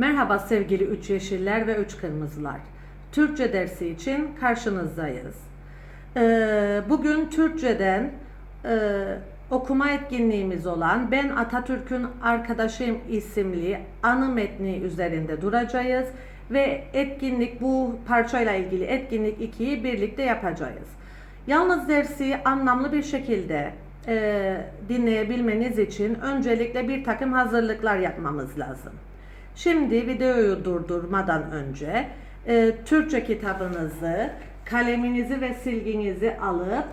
Merhaba sevgili üç yeşiller ve üç kırmızılar. Türkçe dersi için karşınızdayız. Ee, bugün Türkçeden e, okuma etkinliğimiz olan Ben Atatürk'ün Arkadaşıyım isimli anı metni üzerinde duracağız ve etkinlik bu parçayla ilgili etkinlik 2'yi birlikte yapacağız. Yalnız dersi anlamlı bir şekilde e, dinleyebilmeniz için öncelikle bir takım hazırlıklar yapmamız lazım. Şimdi videoyu durdurmadan önce e, Türkçe kitabınızı, kaleminizi ve silginizi alıp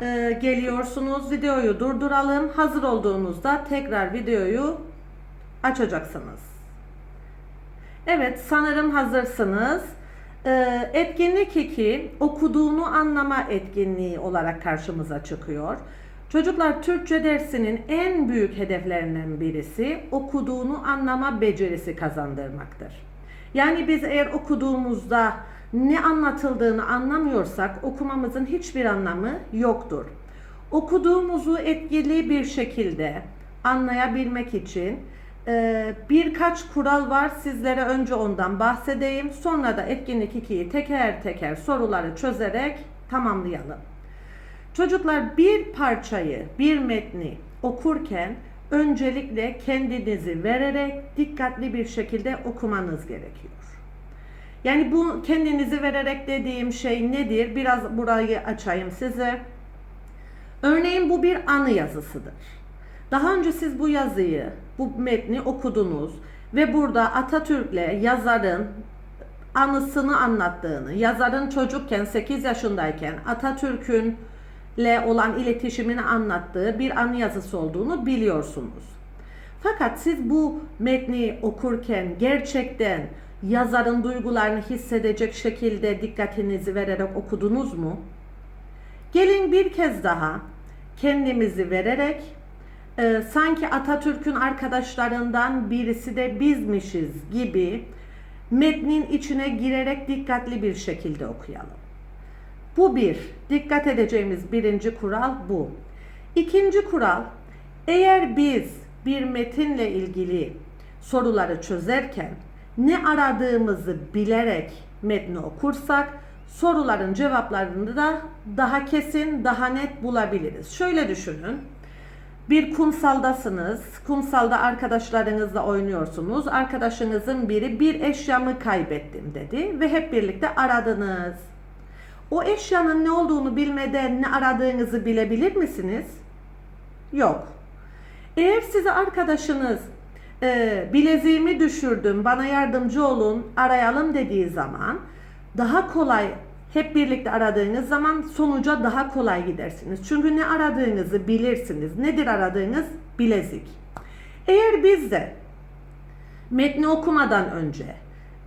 e, geliyorsunuz. Videoyu durduralım. Hazır olduğunuzda tekrar videoyu açacaksınız. Evet, sanırım hazırsınız. Ee, etkinlik 2 okuduğunu anlama etkinliği olarak karşımıza çıkıyor. Çocuklar Türkçe dersinin en büyük hedeflerinden birisi okuduğunu anlama becerisi kazandırmaktır. Yani biz eğer okuduğumuzda ne anlatıldığını anlamıyorsak okumamızın hiçbir anlamı yoktur. Okuduğumuzu etkili bir şekilde anlayabilmek için ee, birkaç kural var. Sizlere önce ondan bahsedeyim. Sonra da etkinlik 2'yi teker teker soruları çözerek tamamlayalım. Çocuklar bir parçayı, bir metni okurken öncelikle kendinizi vererek dikkatli bir şekilde okumanız gerekiyor. Yani bu kendinizi vererek dediğim şey nedir? Biraz burayı açayım size. Örneğin bu bir anı yazısıdır. Daha önce siz bu yazıyı, bu metni okudunuz ve burada Atatürk'le yazarın anısını anlattığını, yazarın çocukken 8 yaşındayken Atatürk'ün ile olan iletişimini anlattığı bir anı yazısı olduğunu biliyorsunuz. Fakat siz bu metni okurken gerçekten yazarın duygularını hissedecek şekilde dikkatinizi vererek okudunuz mu? Gelin bir kez daha kendimizi vererek e, sanki Atatürk'ün arkadaşlarından birisi de bizmişiz gibi metnin içine girerek dikkatli bir şekilde okuyalım. Bu bir. Dikkat edeceğimiz birinci kural bu. İkinci kural, eğer biz bir metinle ilgili soruları çözerken ne aradığımızı bilerek metni okursak soruların cevaplarını da daha kesin, daha net bulabiliriz. Şöyle düşünün. Bir kumsaldasınız. Kumsalda arkadaşlarınızla oynuyorsunuz. Arkadaşınızın biri bir eşyamı kaybettim dedi ve hep birlikte aradınız. O eşyanın ne olduğunu bilmeden ne aradığınızı bilebilir misiniz? Yok. Eğer size arkadaşınız e, bileziğimi düşürdüm bana yardımcı olun arayalım dediği zaman daha kolay hep birlikte aradığınız zaman sonuca daha kolay gidersiniz. Çünkü ne aradığınızı bilirsiniz. Nedir aradığınız? Bilezik. Eğer biz de metni okumadan önce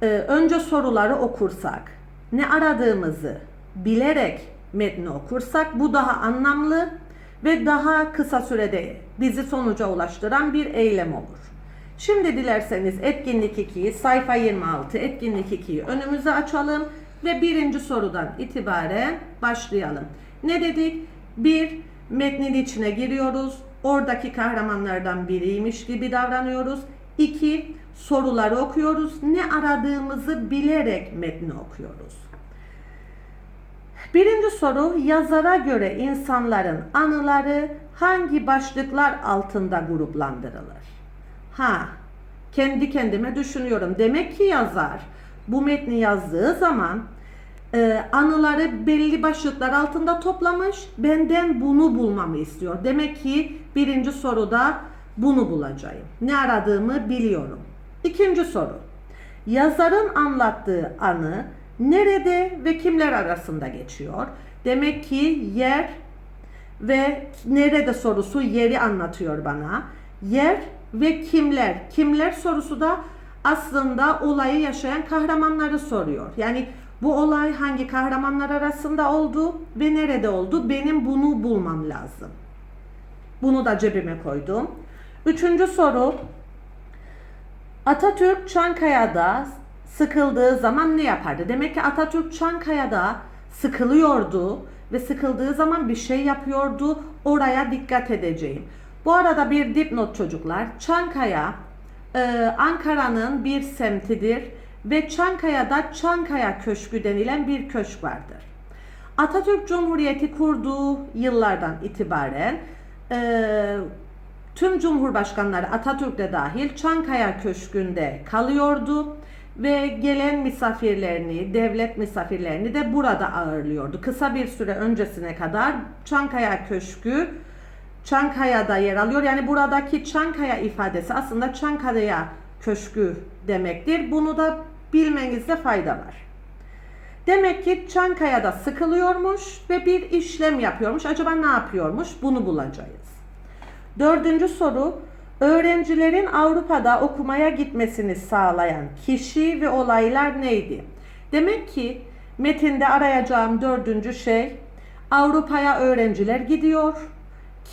e, önce soruları okursak, ne aradığımızı bilerek metni okursak bu daha anlamlı ve daha kısa sürede bizi sonuca ulaştıran bir eylem olur. Şimdi dilerseniz etkinlik 2'yi sayfa 26 etkinlik 2'yi önümüze açalım ve birinci sorudan itibaren başlayalım. Ne dedik? Bir, metnin içine giriyoruz. Oradaki kahramanlardan biriymiş gibi davranıyoruz. İki, soruları okuyoruz. Ne aradığımızı bilerek metni okuyoruz. Birinci soru yazara göre insanların anıları hangi başlıklar altında gruplandırılır? Ha, kendi kendime düşünüyorum. Demek ki yazar bu metni yazdığı zaman e, anıları belli başlıklar altında toplamış. Benden bunu bulmamı istiyor. Demek ki birinci soruda bunu bulacağım. Ne aradığımı biliyorum. İkinci soru. Yazarın anlattığı anı nerede ve kimler arasında geçiyor? Demek ki yer ve nerede sorusu yeri anlatıyor bana. Yer ve kimler? Kimler sorusu da aslında olayı yaşayan kahramanları soruyor. Yani bu olay hangi kahramanlar arasında oldu ve nerede oldu? Benim bunu bulmam lazım. Bunu da cebime koydum. Üçüncü soru. Atatürk Çankaya'da sıkıldığı zaman ne yapardı? Demek ki Atatürk Çankaya'da sıkılıyordu ve sıkıldığı zaman bir şey yapıyordu. Oraya dikkat edeceğim. Bu arada bir dipnot çocuklar. Çankaya e, Ankara'nın bir semtidir ve Çankaya'da Çankaya Köşkü denilen bir köşk vardır. Atatürk Cumhuriyeti kurduğu yıllardan itibaren e, tüm cumhurbaşkanları Atatürk de dahil Çankaya Köşkü'nde kalıyordu ve gelen misafirlerini, devlet misafirlerini de burada ağırlıyordu. Kısa bir süre öncesine kadar Çankaya Köşkü Çankaya'da yer alıyor. Yani buradaki Çankaya ifadesi aslında Çankaya Köşkü demektir. Bunu da bilmenizde fayda var. Demek ki Çankaya'da sıkılıyormuş ve bir işlem yapıyormuş. Acaba ne yapıyormuş? Bunu bulacağız. Dördüncü soru. Öğrencilerin Avrupa'da okumaya gitmesini sağlayan kişi ve olaylar neydi? Demek ki metinde arayacağım dördüncü şey Avrupa'ya öğrenciler gidiyor.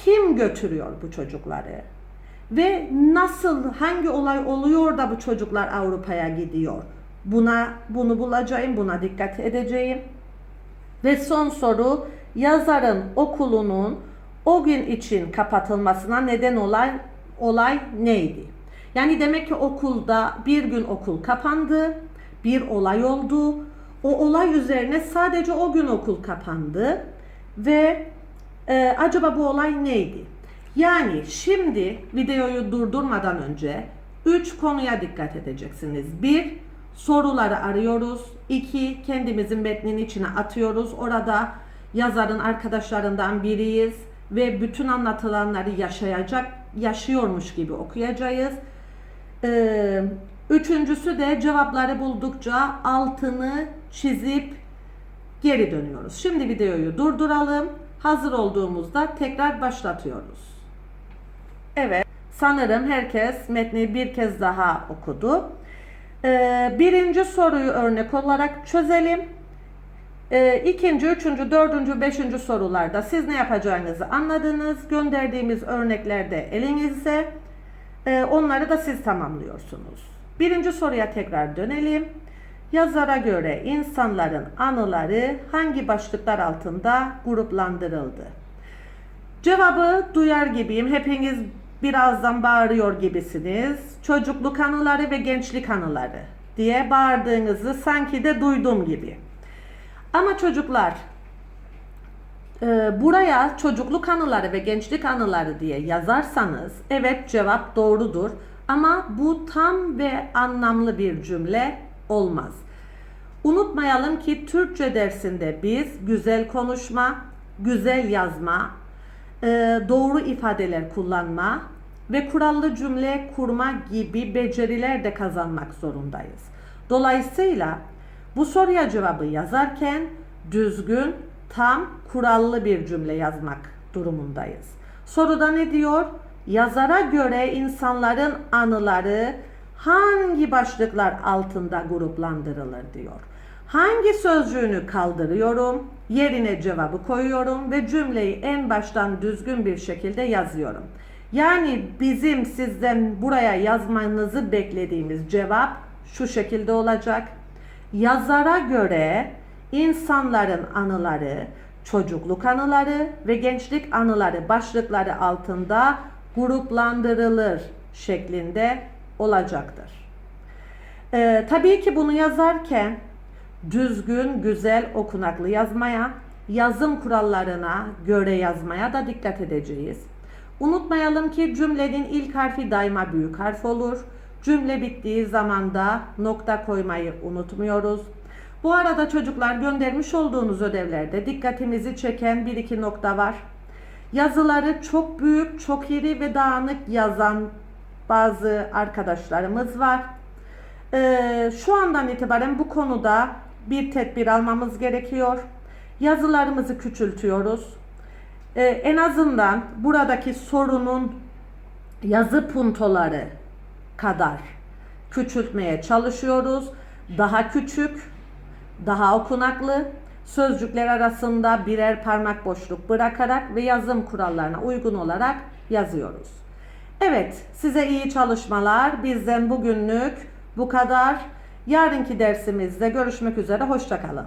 Kim götürüyor bu çocukları? Ve nasıl, hangi olay oluyor da bu çocuklar Avrupa'ya gidiyor? Buna bunu bulacağım, buna dikkat edeceğim. Ve son soru yazarın okulunun o gün için kapatılmasına neden olan olay neydi? Yani demek ki okulda bir gün okul kapandı, bir olay oldu. O olay üzerine sadece o gün okul kapandı ve e, acaba bu olay neydi? Yani şimdi videoyu durdurmadan önce 3 konuya dikkat edeceksiniz. 1 soruları arıyoruz. 2 kendimizin metnin içine atıyoruz. Orada yazarın arkadaşlarından biriyiz ve bütün anlatılanları yaşayacak, yaşıyormuş gibi okuyacağız. Ee, üçüncüsü de cevapları buldukça altını çizip geri dönüyoruz. Şimdi videoyu durduralım. Hazır olduğumuzda tekrar başlatıyoruz. Evet, sanırım herkes metni bir kez daha okudu. Ee, birinci soruyu örnek olarak çözelim. Ee, ikinci, üçüncü, dördüncü, beşinci sorularda siz ne yapacağınızı anladınız. Gönderdiğimiz örneklerde elinizde. Ee, onları da siz tamamlıyorsunuz. Birinci soruya tekrar dönelim. Yazara göre insanların anıları hangi başlıklar altında gruplandırıldı? Cevabı duyar gibiyim. Hepiniz birazdan bağırıyor gibisiniz. Çocukluk anıları ve gençlik anıları diye bağırdığınızı sanki de duydum gibi. Ama çocuklar e, buraya çocukluk anıları ve gençlik anıları diye yazarsanız evet cevap doğrudur. Ama bu tam ve anlamlı bir cümle olmaz. Unutmayalım ki Türkçe dersinde biz güzel konuşma, güzel yazma, e, doğru ifadeler kullanma ve kurallı cümle kurma gibi beceriler de kazanmak zorundayız. Dolayısıyla bu soruya cevabı yazarken düzgün, tam, kurallı bir cümle yazmak durumundayız. Soruda ne diyor? Yazara göre insanların anıları hangi başlıklar altında gruplandırılır diyor. Hangi sözcüğünü kaldırıyorum, yerine cevabı koyuyorum ve cümleyi en baştan düzgün bir şekilde yazıyorum. Yani bizim sizden buraya yazmanızı beklediğimiz cevap şu şekilde olacak. Yazara göre insanların anıları, çocukluk anıları ve gençlik anıları başlıkları altında gruplandırılır şeklinde olacaktır. Ee, tabii ki bunu yazarken düzgün, güzel, okunaklı yazmaya, yazım kurallarına göre yazmaya da dikkat edeceğiz. Unutmayalım ki cümlenin ilk harfi daima büyük harf olur. Cümle bittiği zaman da nokta koymayı unutmuyoruz. Bu arada çocuklar göndermiş olduğunuz ödevlerde dikkatimizi çeken bir iki nokta var. Yazıları çok büyük, çok iri ve dağınık yazan bazı arkadaşlarımız var. Ee, şu andan itibaren bu konuda bir tedbir almamız gerekiyor. Yazılarımızı küçültüyoruz. Ee, en azından buradaki sorunun yazı puntoları kadar küçültmeye çalışıyoruz. Daha küçük, daha okunaklı, sözcükler arasında birer parmak boşluk bırakarak ve yazım kurallarına uygun olarak yazıyoruz. Evet, size iyi çalışmalar. Bizden bugünlük bu kadar. Yarınki dersimizde görüşmek üzere. Hoşçakalın.